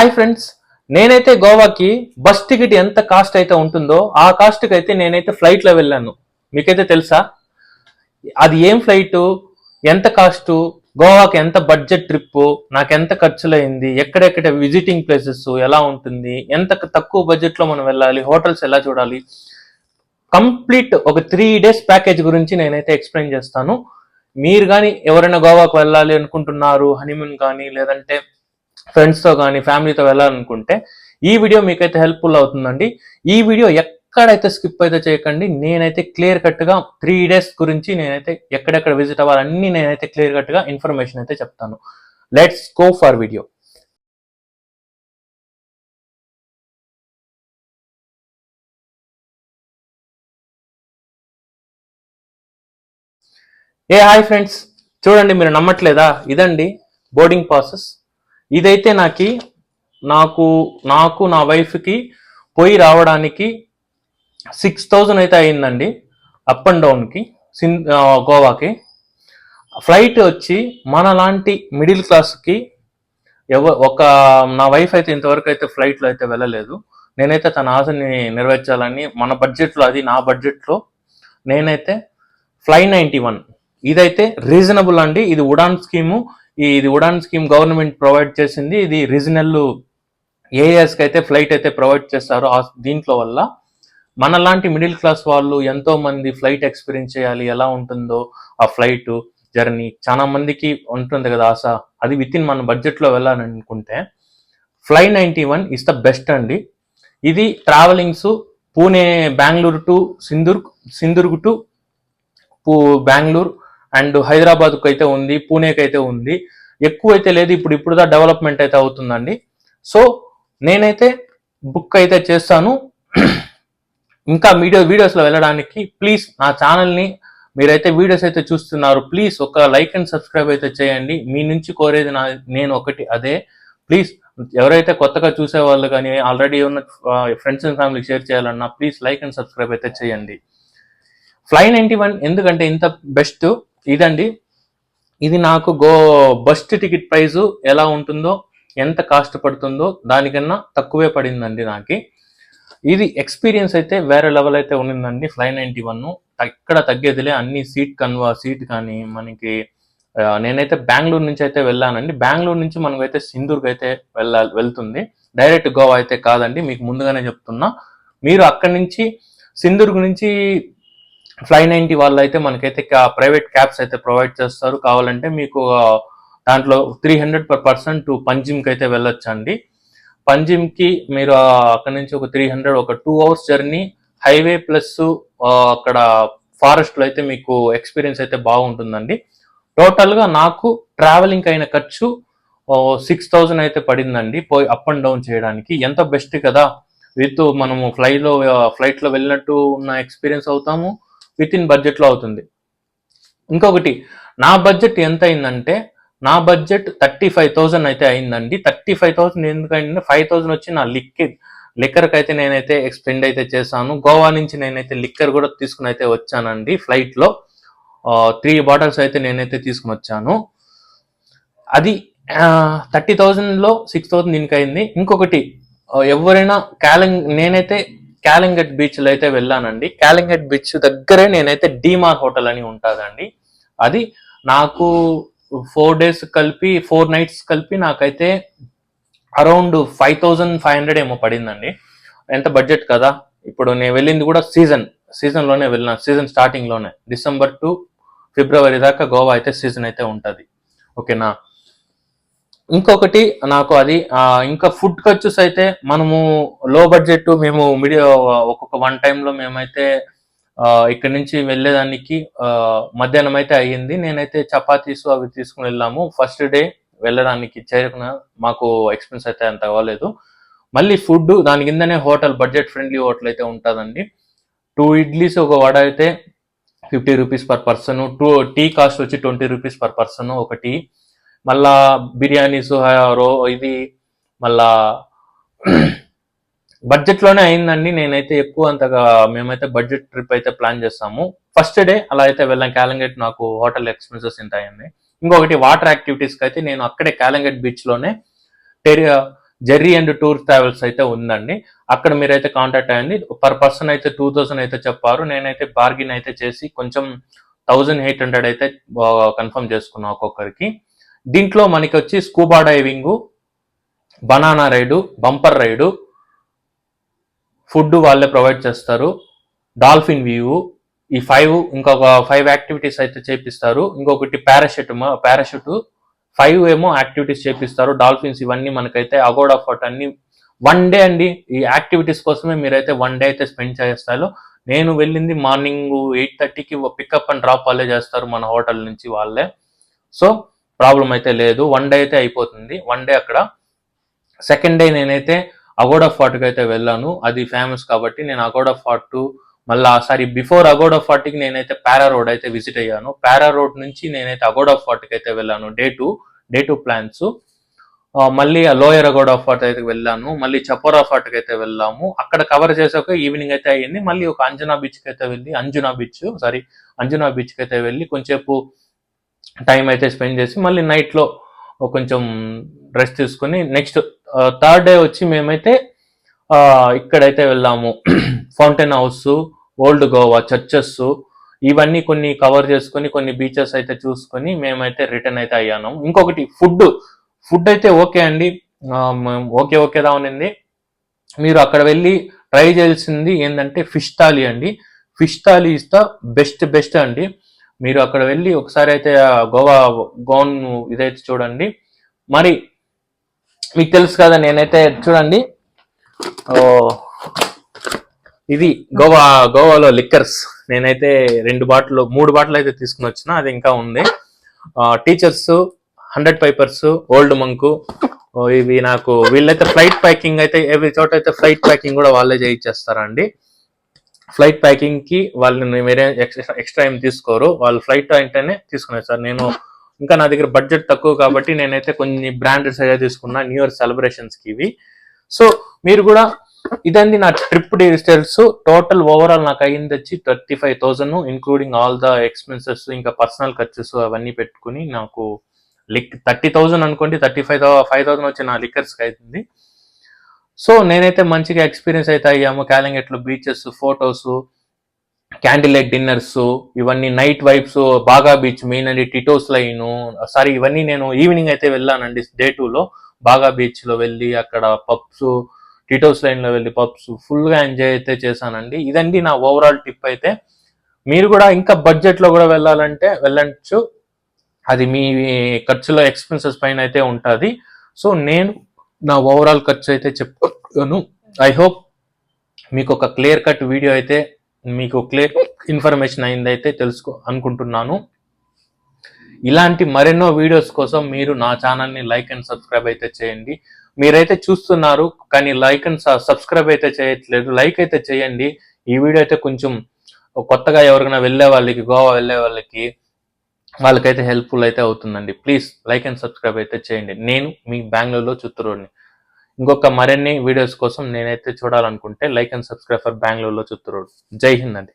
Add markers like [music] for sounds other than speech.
Hi friends నేనైతే గోవాకి bus ticket ఎంత కాస్ట్ అయితే ఉంటుందో ఆ కాస్ట్కి అయితే నేనైతే ఫ్లైట్లో వెళ్ళాను. మీకైతే తెలుసా? అది ఏం ఫ్లైట్ ఎంత కాస్టు గోవాకి ఎంత బడ్జెట్ ట్రిప్ నాకు ఎంత ఖర్చులైంది? ఎక్కడెక్కడ విజిటింగ్ ప్లేసెస్ ఎలా ఉంటుంది? ఎంత తక్కువ బడ్జెట్లో మనం వెళ్ళాలి? హోటల్స్ ఎలా చూడాలి? కంప్లీట్ ఒక త్రీ డేస్ ప్యాకేజ్ గురించి నేనైతే ఎక్స్ప్లెయిన్ చేస్తాను. మీరు కానీ ఎవరైనా గోవాకు వెళ్ళాలి అనుకుంటున్నారు హనీమూన్ కానీ లేదంటే ఫ్రెండ్స్తో కానీ ఫ్యామిలీతో వెళ్ళాలనుకుంటే ఈ వీడియో మీకైతే హెల్ప్ఫుల్ అవుతుందండి. ఈ వీడియో ఎక్కడైతే స్కిప్ అయితే చేయకండి నేనైతే క్లియర్ కట్గా త్రీ డేస్ గురించి నేనైతే ఎక్కడెక్కడ విజిట్ అవ్వాలన్నీ నేనైతే క్లియర్ కట్గా ఇన్ఫర్మేషన్ అయితే చెప్తాను. లెట్స్ గో ఫర్ వీడియో ఏ హాయ్ ఫ్రెండ్స్ చూడండి మీరు నమ్మట్లేదా? ఇదండి బోర్డింగ్ ప్రాసెస్ ఇదైతే నాకు నాకు నాకు నా వైఫ్కి పోయి రావడానికి సిక్స్ థౌజండ్ అయితే అయిందండి అప్ అండ్ డౌన్కి సిన్ గోవాకి. ఫ్లైట్ వచ్చి మన లాంటి మిడిల్ క్లాస్కి ఎవ ఒక నా వైఫ్ అయితే ఇంతవరకు అయితే ఫ్లైట్లో అయితే వెళ్ళలేదు. నేనైతే తన ఆశని నెరవేర్చాలని మన బడ్జెట్లో అది నా బడ్జెట్లో నేనైతే ఫ్లై నైంటీ వన్. ఇదైతే రీజనబుల్ అండి ఇది ఉడాన్ స్కీము. ఇది ఉడాన్ స్కీమ్ గవర్నమెంట్ ప్రొవైడ్ చేసింది. ఇది రీజనల్ ఏఎస్కి అయితే ఫ్లైట్ అయితే ప్రొవైడ్ చేస్తారు. ఆ దీంట్లో వల్ల మనలాంటి మిడిల్ క్లాస్ వాళ్ళు ఎంతో మంది ఫ్లైట్ ఎక్స్పీరియన్స్ చేయాలి. ఎలా ఉంటుందో ఆ ఫ్లైట్ జర్నీ. చాలా మందికి ఉంటుంది కదా ఆశ. అది విత్ ఇన్ మన బడ్జెట్లో fly ninety one is the best అండి. ఇది travellings Pune Bengaluru to Sindhudurg Sindhudurg to పూ బెంగళూరు అండ్ హైదరాబాద్కు అయితే ఉంది పూణేకి అయితే ఉంది. ఎక్కువ అయితే లేదు ఇప్పుడు ఇప్పుడు దా డెవలప్మెంట్ అయితే అవుతుందండి. సో నేనైతే బుక్ అయితే చేస్తాను. ఇంకా వీడియో వీడియోస్లో వెళ్ళడానికి ప్లీజ్ నా ఛానల్ని మీరైతే వీడియోస్ అయితే చూస్తున్నారు ప్లీజ్ ఒక లైక్ అండ్ సబ్స్క్రైబ్ అయితే చేయండి. మీ నుంచి కోరేది నా నేను ఒకటి అదే. ప్లీజ్ ఎవరైతే కొత్తగా చూసే వాళ్ళు కానీ ఆల్రెడీ ఉన్న ఫ్రెండ్స్ అండ్ ఫ్యామిలీ షేర్ చేయాలన్నా ప్లీజ్ లైక్ అండ్ సబ్స్క్రైబ్ అయితే చేయండి. ఫ్లై నైంటీ వన్ ఎందుకంటే ఇంత బెస్ట్? ఇదండి. ఇది నాకు గో బస్ టికెట్ ప్రైస్ ఎలా ఉంటుందో ఎంత కాస్ట్ పడుతుందో దానికన్నా తక్కువే పడిందండి నాకు. ఇది ఎక్స్పీరియన్స్ అయితే వేరే లెవెల్ అయితే ఉన్నిందండి ఫ్లై నైంటీ వన్. ఎక్కడ తగ్గేదిలే అన్ని సీట్ కన్వా సీట్ కానీ మనకి నేనైతే బెంగళూరు నుంచి అయితే వెళ్ళానండి. బెంగళూరు నుంచి మనకైతే సింధూర్కి అయితే వెళ్ళాలి వెళ్తుంది. డైరెక్ట్ గోవా అయితే కాదండి మీకు ముందుగానే చెప్తున్నా. మీరు అక్కడి నుంచి సింధూర్ నుంచి ఫ్లై నైన్టీ వాళ్ళు అయితే మనకైతే ప్రైవేట్ క్యాబ్స్ అయితే ప్రొవైడ్ చేస్తారు. కావాలంటే మీకు దాంట్లో three hundred per person to పంజిమ్కి అయితే వెళ్ళొచ్చండి. పంజిమ్కి మీరు అక్కడ నుంచి ఒక త్రీ హండ్రెడ్ ఒక two hours journey highway plus అక్కడ ఫారెస్ట్లో అయితే మీకు ఎక్స్పీరియన్స్ అయితే బాగుంటుందండి. టోటల్గా నాకు ట్రావెలింగ్ అయిన ఖర్చు సిక్స్ థౌజండ్ అయితే పడిందండి. పోయి అప్ అండ్ డౌన్ చేయడానికి. ఎంత బెస్ట్ కదా. విత్ మనము ఫ్లైలో ఫ్లైట్లో వెళ్ళినట్టు ఉన్న ఎక్స్పీరియన్స్ అవుతాము. విత్ ఇన్ బడ్జెట్లో అవుతుంది. ఇంకొకటి నా బడ్జెట్ ఎంత అయిందంటే నా బడ్జెట్ థర్టీ ఫైవ్ థౌసండ్ అయితే అయిందండి. థర్టీ ఫైవ్ థౌసండ్ ఎందుకంటే ఫైవ్ థౌసండ్ వచ్చి నా లిక్విడ్ లిక్కర్కి అయితే నేనైతే ఎక్స్పెండ్ అయితే చేశాను. గోవా నుంచి నేనైతే లిక్కర్ కూడా తీసుకుని అయితే వచ్చానండి ఫ్లైట్లో. త్రీ బాటిల్స్ అయితే నేనైతే తీసుకుని వచ్చాను. అది థర్టీ థౌజండ్లో సిక్స్ థౌసండ్ దీనికి అయింది ఇంకొకటి ఎవరైనా క్యాలెం నేనైతే క్యాలింగట్ బీచ్లో అయితే వెళ్ళానండి. క్యాలింగట్ బీచ్ దగ్గరే నేనైతే డీమార్ హోటల్ అని ఉంటుందండి. అది నాకు ఫోర్ డేస్ కలిపి ఫోర్ నైట్స్ కలిపి నాకైతే around five thousand five hundred ఏమో పడిందండి. ఎంత బడ్జెట్ కదా? ఇప్పుడు నేను వెళ్ళింది కూడా సీజన్. సీజన్లోనే వెళ్ళిన సీజన్ స్టార్టింగ్లోనే డిసెంబర్ టు ఫిబ్రవరి దాకా గోవా అయితే సీజన్ అయితే ఉంటుంది. ఓకేనా? ఇంకొకటి నాకు అది ఇంకా ఫుడ్ ఖర్చుస్ అయితే మనము లో బడ్జెట్ మేము మీడియా ఒక్కొక్క వన్ టైంలో మేమైతే ఇక్కడ ఇక్కడి నుంచి వెళ్ళేదానికి మధ్యాహ్నం అయితే అయ్యింది. నేనైతే చపాతీస్ అవి తీసుకుని వెళ్ళాము. ఫస్ట్ డే వెళ్ళడానికి చేరుకున్న మాకు ఎక్స్పెన్స్ అయితే అంత అవ్వలేదు. మళ్ళీ ఫుడ్ దాని కిందనే హోటల్ బడ్జెట్ ఫ్రెండ్లీ హోటల్ అయితే ఉంటుందండి. టూ ఇడ్లీస్ ఒక వడ అయితే fifty rupees per person two tea cost వచ్చి ట్వంటీ రూపీస్ పర్ పర్సన్ ఒక టీ మళ్ళా బిర్యానీస్ రో ఇది మళ్ళా బడ్జెట్లోనే అయిందండి. నేనైతే ఎక్కువ అంతగా మేమైతే బడ్జెట్ ట్రిప్ అయితే ప్లాన్ చేస్తాము. ఫస్ట్ డే అలా అయితే వెళ్ళాం. క్యాలంగేట్ నాకు హోటల్ ఎక్స్పెన్సెస్ ఇంత అయింది ఇంకొకటి వాటర్ యాక్టివిటీస్కి అయితే నేను అక్కడే క్యాలంగేట్ బీచ్లోనే టెరియా జెర్రీ అండ్ టూర్ ట్రావెల్స్ అయితే ఉందండి. అక్కడ మీరైతే కాంటాక్ట్ అయ్యండి. పర్ పర్సన్ అయితే టూ థౌసండ్ అయితే చెప్పారు. నేనైతే బార్గిన్ అయితే చేసి కొంచెం థౌజండ్ ఎయిట్ హండ్రెడ్ అయితే కన్ఫర్మ్ చేసుకున్నాను ఒక్కొక్కరికి. దీంట్లో మనకి వచ్చి scuba diving banana ride bumper ride food వాళ్ళే ప్రొవైడ్ చేస్తారు. డాల్ఫిన్ వ్యూ ఈ ఫైవ్ ఇంకొక ఫైవ్ యాక్టివిటీస్ అయితే చేపిస్తారు. ఇంకొకటి పారాషూట్ పారాషూట్ ఫైవ్ ఏమో యాక్టివిటీస్ చేపిస్తారు. డాల్ఫిన్స్ ఇవన్నీ మనకైతే అగోడా ఫోర్ట్ అన్ని వన్ డే అండి. ఈ యాక్టివిటీస్ కోసమే మీరైతే వన్ డే అయితే స్పెండ్ చేస్తారు. నేను వెళ్ళింది మార్నింగ్ ఎయిట్ థర్టీకి పికప్ అండ్ డ్రాప్ వాళ్ళే చేస్తారు మన హోటల్ నుంచి వాళ్ళే. సో ప్రాబ్లం అయితే లేదు. వన్ డే అయితే అయిపోతుంది. వన్ డే అక్కడ. సెకండ్ డే నేనైతే అగోడ్ ఆఫ్ ఫార్ట్కి అయితే వెళ్ళాను. అది ఫేమస్ కాబట్టి నేను అగోడ్ ఆఫ్ ఫార్ట్ మళ్ళీ సారీ బిఫోర్ అగోడా ఫోర్ట్కి నేనైతే పారా రోడ్ అయితే విజిట్ అయ్యాను. పారా రోడ్ నుంచి నేనైతే అగోడా ఫోర్ట్కి అయితే వెళ్ళాను. Day two day two plans మళ్ళీ ఆ లోయర్ ఆఫ్ ఫార్ట్ అయితే వెళ్ళాను. మళ్ళీ చపోరా ఫార్ట్కి అయితే వెళ్ళాము. అక్కడ కవర్ చేసాక ఈవినింగ్ అయితే అయ్యింది. మళ్ళీ ఒక అంజనా బీచ్కి అయితే వెళ్ళి అంజునా బీచ్ సారీ అంజునా బీచ్కి అయితే వెళ్ళి కొంచెంసేపు టైం అయితే స్పెండ్ చేసి మళ్ళీ నైట్లో కొంచెం రెస్ట్ తీసుకొని నెక్స్ట్ థర్డ్ డే వచ్చి మేమైతే ఇక్కడైతే వెళ్ళాము [clears throat] fountain house old Goa churches ఇవన్నీ కొన్ని కవర్ చేసుకొని కొన్ని బీచెస్ అయితే చూసుకొని మేమైతే రిటర్న్ అయితే అయ్యాను. ఇంకొకటి ఫుడ్ ఫుడ్ అయితే ఓకే అండి. ఓకే ఓకేదా ఉంది మీరు అక్కడ వెళ్ళి ట్రై చేయాల్సింది ఏంటంటే ఫిష్ థాలీ అండి. Fish thali is the best best అండి. మీరు అక్కడ వెళ్ళి ఒకసారి అయితే ఆ గోవా గోన్ ఇదైతే చూడండి. మరి మీకు తెలుసు కదా నేనైతే చూడండి. ఓ, ఇది గోవా గోవాలో లిక్కర్స్. నేనైతే రెండు బాటిల్ మూడు బాటిల్ అయితే తీసుకుని వచ్చిన అది ఇంకా ఉంది. Teacher's Hundred Pipers Old Monk ఇవి నాకు వీళ్ళైతే ఫ్లైట్ ప్యాకింగ్ అయితే ఎవరి చోట అయితే ఫ్లైట్ ప్యాకింగ్ కూడా వాళ్ళే చేయించేస్తారండి ఫ్లైట్ ప్యాకింగ్కి వాళ్ళని వేరే ఎక్స్ట్రా ఏం తీసుకోరు. వాళ్ళు ఫ్లైట్ అంటేనే తీసుకున్నారు సార్. నేను ఇంకా నా దగ్గర బడ్జెట్ తక్కువ కాబట్టి నేనైతే కొన్ని బ్రాండెడ్స్ అయితే తీసుకున్నా. న్యూ ఇయర్ సెలబ్రేషన్స్కి ఇవి. సో మీరు కూడా ఇదండి నా ట్రిప్ డీటెయిల్స్ టోటల్ ఓవరాల్ నాకు అయ్యింది వచ్చి thirty five thousand including all the expenses ఇంకా పర్సనల్ ఖర్చెస్ అవన్నీ పెట్టుకుని నాకు లిక్ థర్టీ థౌసండ్ అనుకోండి థర్టీ ఫైవ్ ఫైవ్ థౌసండ్ వచ్చి నా లిక్కర్స్కి అవుతుంది సో నేనైతే మంచిగా ఎక్స్పీరియన్స్ అయితే అయ్యాము. క్యాలింగెట్లో beaches photos candle light dinners ఇవన్నీ నైట్ వైబ్స్ బాగా బీచ్ మెయిన్ అండి టిటోస్ లైన్ సారీ ఇవన్నీ నేను ఈవినింగ్ అయితే వెళ్ళానండి డే టూలో బాగా బీచ్లో వెళ్ళి అక్కడ పబ్స్ టిటోస్ లైన్లో వెళ్ళి పబ్స్ ఫుల్గా ఎంజాయ్ అయితే చేశానండి. ఇదండి నా ఓవరాల్ టిప్ అయితే. మీరు కూడా ఇంకా బడ్జెట్లో కూడా వెళ్ళాలంటే వెళ్ళచ్చు. అది మీ ఖర్చులో ఎక్స్పెన్సెస్ పైన అయితే ఉంటుంది. సో నేను నా ఓవరాల్ ఖర్చు అయితే చెప్తాను ఐ హోప్ మీకు ఒక క్లియర్ కట్ వీడియో అయితే మీకు క్లియర్ ఇన్ఫర్మేషన్ అయిందైతే తెలుసుకో అనుకుంటున్నాను. ఇలాంటి మరెన్నో వీడియోస్ కోసం మీరు నా ఛానల్ని లైక్ అండ్ సబ్స్క్రైబ్ అయితే చేయండి. మీరైతే చూస్తున్నారు కానీ లైక్ అండ్ సబ్స్క్రైబ్ అయితే చేయట్లేదు. లైక్ అయితే చేయండి. ఈ వీడియో అయితే కొంచెం కొత్తగా ఎవరికైనా వెళ్ళే వాళ్ళకి గోవా వెళ్ళే వాళ్ళకి వాళ్ళకైతే హెల్ప్ఫుల్ అయితే అవుతుందండి. ప్లీజ్ లైక్ అండ్ సబ్స్క్రైబ్ అయితే చేయండి. నేను మీ బెంగళూరులో చిత్తూరుని. ఇంకొక మరిన్ని వీడియోస్ కోసం నేనైతే చూడాలనుకుంటే లైక్ అండ్ సబ్స్క్రైబ్ ఫర్ బెంగళూరులో చిత్తూరు. జై హింద్ అండి.